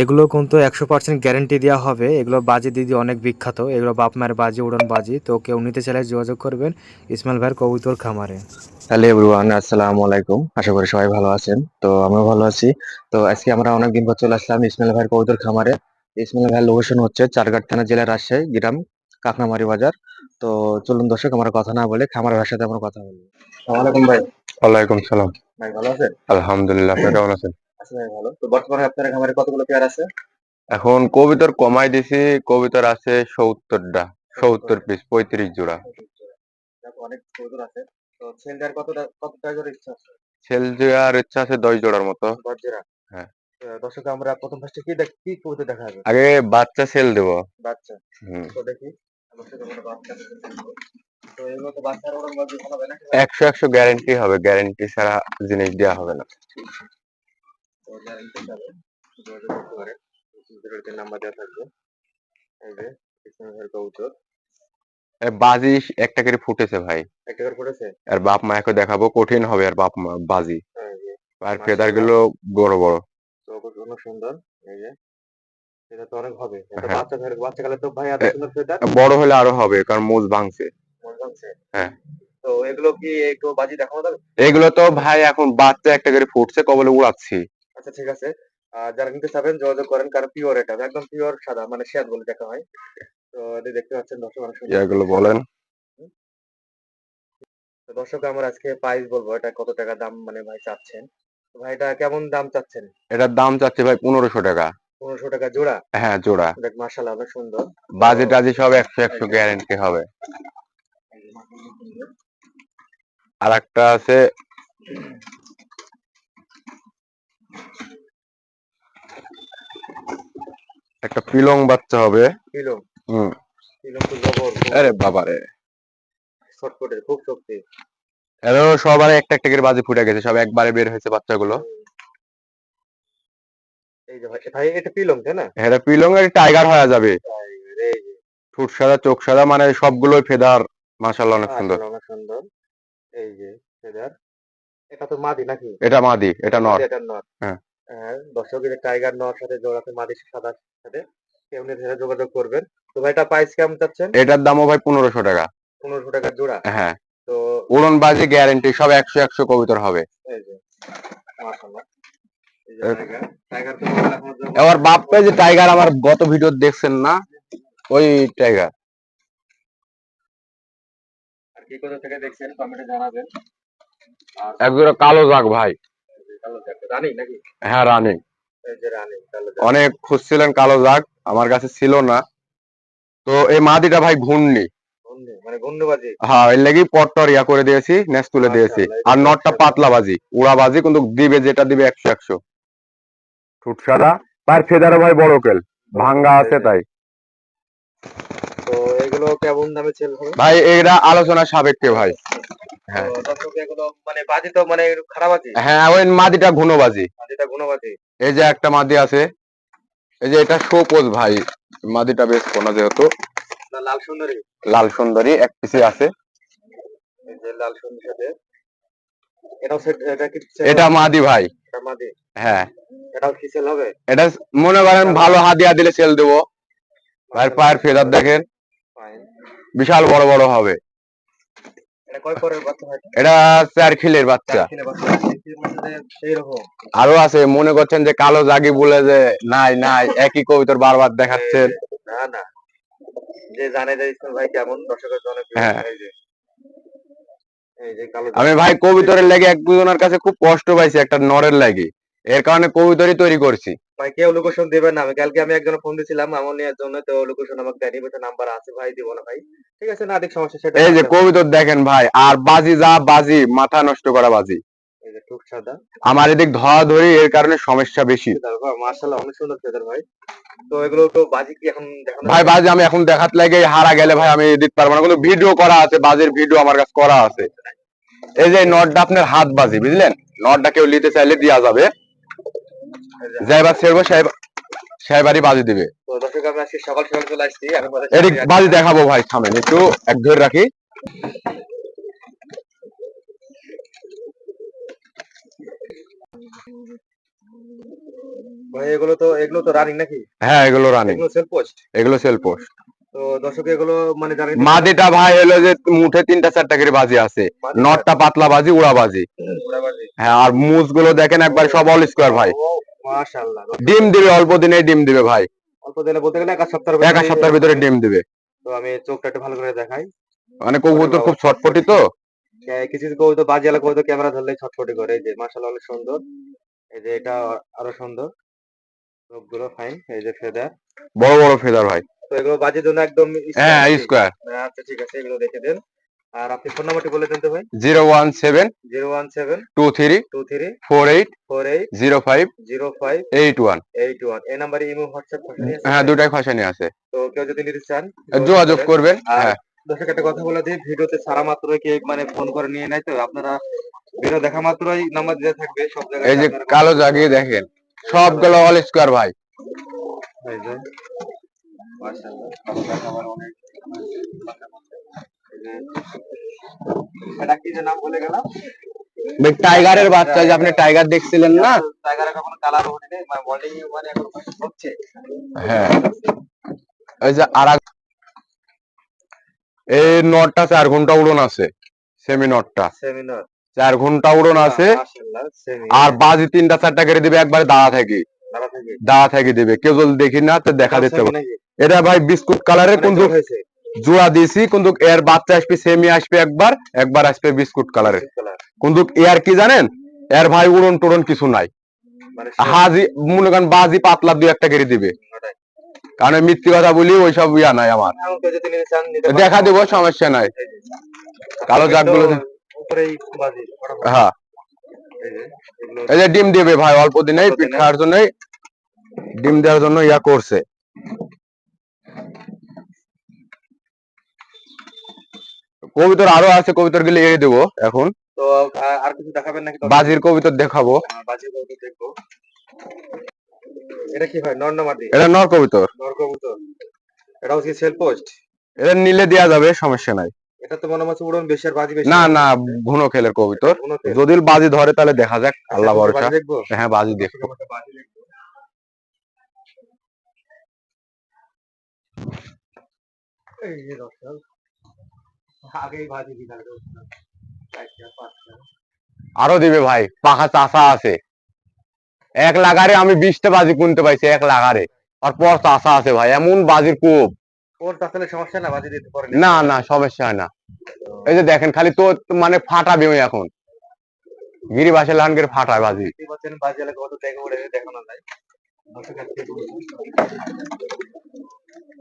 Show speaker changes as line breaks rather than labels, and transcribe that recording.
এগুলো কিন্তু একশো পার্সেন্ট গ্যারেন্টি দেওয়া হবে। এগুলো বাজি দিদি অনেক বিখ্যাত। এগুলো বাপ মায়ের বাজি উড়ন বাজি। তো কেউ নিতে চাইলে যোগাযোগ করবেন ইসমাইল ভাইয়ের কবুতর খামারে।
হ্যালো এভরিওয়ান আসসালামু আলাইকুম। আশা করি সবাই ভালো আছেন। তো আমিও ভালো আছি। তো আজকে আমরা অনেকদিন পর চলে আসলাম ইসমাইল ভাইয়ের কবুতর খামারে। ইসমাইল ভাইয়ের লোকেশন হচ্ছে চারঘাট থানা জেলা রাজশাহী গ্রাম কাকনামারি বাজার। তো চলুন দর্শক আমরা কথা না বলে খামার ভাইয়ের সাথে আমরা কথা বলব আসসালামাইকুম ভাই।
ওয়ালাইকুম সালাম।
ভাই ভালো আছেন?
আলহামদুলিল্লাহ আপনি কেমন আছেন?
ভালো। তো বর্তমানে আপনার খামারে কতগুলো পেয়ার আছে?
এখন কবিতর কমাই দিছি কবিতর আছে সত্তরটা সত্তর পিস পঁয়ত্রিশ জোড়া।
দেখো, অনেক কবুতর আছে। তো সেলটার কতটা কত টাকা ইচ্ছা আছে?
সেল দেওয়ার ইচ্ছা আছে দশ জোড়ার মতো। হ্যাঁ।
দর্শক আমরা প্রথম ফার্স্টে কি দেখ কি দেখা যাবে
আগে বাচ্চা সেল দেবো।
বাচ্চা।
হুম।
তো দেখি
একশো একশো গ্যারেন্টি হবে। গ্যারেন্টি ছাড়া জিনিস দেওয়া হবে না।
তো যারা নিতে চাবে যোগাযোগ করতে পারে ভিডিওতে নাম্বার দেওয়া থাকবে। এই যে ইসমাইল কবুতর।
বাজি একটা করে ফুটেছে ভাই।
একটা করে পড়েছে
আর বাপ মাকে দেখাবো কঠিন হবে আর বাপ মা বাজি। আর ফেদারগুলো বড় বড়।
তো অনেক সুন্দর এই যে। এটা তো অনেক হবে।
হ্যাঁ।
বাচ্চা বাচ্চা কালে তো ভাই এত সুন্দর ফেদার।
বড় হলে আরও হবে কারণ মুজ ভাঙছে। হ্যাঁ।
তো এগুলো কি একটু বাজি দেখানো যাবে?
এগুলো তো ভাই এখন বাচ্চা একটা করে ফুটছে কবলে উড়াচ্ছি।
আচ্ছা ঠিক আছে। যারা নিতে চাবেন যোগাযোগ করেন কারণ পিওর এটা একদম পিওর সাদা মানে শ্বেত বলে দেখা হয়। তো এটা দেখতে পাচ্ছেন দর্শক অনেক
এগুলো বলেন।
দর্শক আমরা আজকে প্রাইস বলব এটা কত টাকা দাম মানে ভাই চাচ্ছেন? ভাই এটা কেমন দাম চাচ্ছেন?
এটার দাম চাচ্ছে ভাই পনেরোশো টাকা।
পনেরোশো টাকা জোড়া?
হ্যাঁ জোড়া।
দেখ মার্শাল্লাহ অনেক সুন্দর।
বাজেট টাজে সব একশো একশো গ্যারেন্টি হবে। আর একটা আছে একটা পিলং বাচ্চা হবে।
কিলো
হুম।
কিলো তো জবর
আরে বাবারে
শর্টকটের খুব শক্তি।
এরও সবার একটা একটা করে বাজি ফুটে গেছে সব একবারে বের হয়েছে বাচ্চাগুলো।
এই যে ভাই এটা পিলং তাই না?
এটা পিলং টাইগার হয়ে যাবে। ঠোঁট সাদা চোখ সাদা মানে সবগুলোই ফেদার। মাশাল্লাহ অনেক সুন্দর।
অনেক সুন্দর। এই যে ফেদার। এটা তো মাদি নাকি?
এটা মাদি এটা নর।
এটা নর।
হ্যাঁ।
হ্যাঁ দর্শক এই যে টাইগার নর সাথে জোড়াতে মাদি সাদা সাথে নিতে চাইলে যোগাযোগ করবেন। তো ভাই এটা প্রাইস কেমন চাচ্ছেন?
এটার দামও ভাই পনেরোশো টাকা।
পনেরোশো টাকা জোড়া?
হ্যাঁ।
তো
উড়ন বাজি গ্যারেন্টি সব একশো একশো কবিতর হবে।
এই যে টাইগার
বাপ্পে যে আমার গত ভিডিও দেখছেন না ওই টাইগার।
আর কি কোথা থেকে দেখছেন? কমেন্টে জানাবেন।
একজোড়া কালো জাগ ভাই। হ্যাঁ রানিং। অনেক খুঁজছিলেন কালো জাগ আমার কাছে ছিল না। তো এই মাদিটা ভাই ঘূর্ণি।
মানে
হ্যাঁ এর লেগেই পট্টর ইয়া করে দিয়েছি নেস তুলে দিয়েছি। আর নটটা পাতলা বাজি উড়া বাজি কিন্তু দিবে যেটা দিবে একশো একশো। ঠুট সাদা পায়ের ফেদারও ভাই বড় কেল ভাঙ্গা আছে তাই।
তো এগুলো কেমন দামে সেল হবে?
ভাই এরা আলোচনা সাপেক্ষে ভাই। হ্যাঁ।
দর্শক এগুলো মানে বাজি তো মানে খারাপ আছে?
হ্যাঁ ওই মাদিটা
বাজিটা গুণবাজি
এই যে একটা মাদি আছে এই যে এটা শোপোজ ভাই মাদিটা বেশ কোনা যেহেতু।
লাল সুন্দরী।
লাল সুন্দরী এক পিসে আছে।
এই যে লাল সুন্দরীর সাথে। এটা
এটা মাদি ভাই।
মাদি।
হ্যাঁ। এটা মনে করেন ভালো হাদিয়া দিলে সেল দেবো। ভাই পায়ের ফেদার দেখেন। বিশাল বড় বড় হবে।
এটা
চার খিলের বাচ্চা। আরও আছে মনে করছেন যে কালো জাগি বলে যে নাই নাই একই কবিতর বারবার দেখাচ্ছেন
না না। যে জানে ভাই কেমন দর্শকের জন্য
হ্যাঁ। আমি ভাই কবিতরের লেগে এক দুজনের কাছে খুব কষ্ট পাইছি একটা নরের লাগি। এর কারণে কবিতরই তৈরি করছি।
ভাই কেউ লোকেশন দেবেন না। আমি কালকে আমি একজন ফোন দিছিলাম আমার নেওয়ার জন্য তো লোকেশন আমাকে দেয়নি বলছে নাম্বার আছে ভাই দিব না ভাই। ঠিক আছে না দেখ সমস্যা সেটা
এই যে কবিতর দেখেন ভাই আর বাজি যা বাজি মাথা নষ্ট করা বাজি।
এই যে টুক সাদা।
আমার এদিক ধরা ধরি এর কারণে সমস্যা বেশি।
মার্শাল্লাহ অনেক সুন্দর ফেদার ভাই। তো এগুলো তো বাজি কি এখন
ভাই? বাজি আমি এখন দেখাত লাগে হারা গেলে ভাই আমি দিতে পারব না। কিন্তু ভিডিও করা আছে বাজির ভিডিও আমার কাছে করা আছে। এই যে নটটা আপনার হাত বাজি বুঝলেন? নটটা কেউ নিতে চাইলে দেওয়া যাবে। যাইবার ছেড়বো সাহেবারই বাজি দিবে।
তো দর্শক আমি আজকে সকাল সকাল চলে আসছি। আমি
এদিক বাজি দেখাবো ভাই থামেন একটু এক ধরে রাখি।
ভাই এগুলো তো এগুলো তো রানিং নাকি?
হ্যাঁ এগুলো রানিং
এগুলো সেল পোস্ট
এগুলো সেল পোস্ট
তো দর্শক এগুলো মানে
মাদিটা ভাই হলো যে মুঠে তিনটা চারটা করে বাজি আছে। নটটা পাতলা বাজি উড়া বাজি। হ্যাঁ আর মুজগুলো দেখেন একবার সব অল স্কোয়ার ভাই।
মাশাআল্লাহ।
ডিম দিবে অল্প দিনে ডিম দিবে ভাই।
অল্প দিনে বলতে গেলে এক সপ্তাহের
এক সপ্তাহের ভিতরে ডিম দিবে।
তো আমি চোখটা একটু ভালো করে দেখাই।
মানে কবুতর খুব ছটপটি তো?
কিছু কবুতর বাজি এলাকা কবুতর ক্যামেরা ধরলে ছটফটি করে। এই যে মাশাআল্লাহ অনেক সুন্দর। এই যে এটা আরও সুন্দর। সবগুলো ফাইন এই যে ফেদার
বড় বড় ফেদার ভাই।
তো এগুলো বাজির জন্য একদম
হ্যাঁ স্কোয়ার
আচ্ছা ঠিক আছে এগুলো দেখে দেন। আর আপনি ফোন নাম্বারটি বলে দেন তো ভাই।
Zero one seven
zero one seven
two three
two three
four eight
four eight
zero five
zero five
eight one.
Eight one. এই নাম্বারে ইমো হোয়াটসঅ্যাপ
হ্যাঁ দুটাই খসানি আছে।
তো কেউ যদি নিতে চান
যোগাযোগ করবেন। হ্যাঁ।
দর্শক একটা কথা বলে দিই ভিডিওতে সারা মাত্রই কে মানে ফোন করে নিয়ে নেয় তো আপনারা ভিডিও দেখা মাত্রই নাম্বার দেওয়া থাকবে সব জায়গায়
এই যে কালো জাগিয়ে দেখেন সবগুলো অল স্কোয়ার ভাই।
এই যে মাশাআল্লাহ। অনেক এটা কি যে নাম বলে গেলাম?
টাইগারের বাচ্চা যে আপনি টাইগার দেখছিলেন না?
কালার ওঠেনি মানে বডিং মানে এখন হচ্ছে।
হ্যাঁ। এই যে আর এই নটটা চার ঘণ্টা উড়ন আছে সেমি নটটা চার ঘণ্টা উড়ন আছে। আর বাজি তিনটা চারটা করে দিবে একবারে দাঁড়া থাকি। দাঁড়া থাকি। দিবে। কেউ যদি দেখি না তো দেখা দিতে পারে এটা ভাই বিস্কুট কালারের
হয়েছে।
জোড়া দিয়েছি কিন্তু এর বাচ্চা আসবে সেমি আসবে একবার একবার আসবে বিস্কুট কালারের
কালার
কিন্তু এর কি জানেন? এর ভাই উড়ন টুড়ন কিছু নাই।
মানে
হাজি মনে করেন বাজি পাতলা দুই একটা করে দিবে। কারণ মিথ্যে কথা বলি ওইসব ইয়া নাই আমার। দেখা দেবো সমস্যা নাই। কালো জাতগুলো। হ্যাঁ।
এই যে,
ডিম দিবে ভাই অল্প দিনেই
দিনে।
পিঠার জন্য ডিম দেওয়ার জন্য ইয়া করছে। কবিতর আরও আছে কবিতরগুলো এড়ে দেবো এখন।
তো আর কিছু দেখাবেন নাকি
বাজির কবিতর দেখাবো।
বাজির কবুতর দেখব। এটা কি হয়? নর না মাদি
এটা নর কবিতর।
নর কবুতর। এটা হচ্ছে সেল পোস্ট?
এটা নিলে যাবে সমস্যা নাই।
এটা তো মনে হচ্ছে উড়ন বেশি আর বাজি বেশি।
না না ঘন খেলের কবিতর। যদি বাজি ধরে তাহলে দেখা যাক আল্লাহ
আচ্ছা,
ভরসা।
দেখব?
হ্যাঁ বাজি দেখব।
বাজি দেখব। এই যে দর্শক আগেই বাজি দিলাম
আরও দিবে ভাই পাখা চাষা আছে। এক লাগারে আমি বিশটা বাজি কিনতে পাইছি এক লাগারে। আর পর চাষা আছে ভাই এমন বাজির কূপ।
ওর তাহলে সমস্যা না বাজি দিতে পারেন
না না সমস্যা হয় না। এই যে দেখেন খালি তো মানে ফাটাবে এখন। গিরিবাসের লানগের ফাটায় বাজি।
বাজি দেখানো যায়।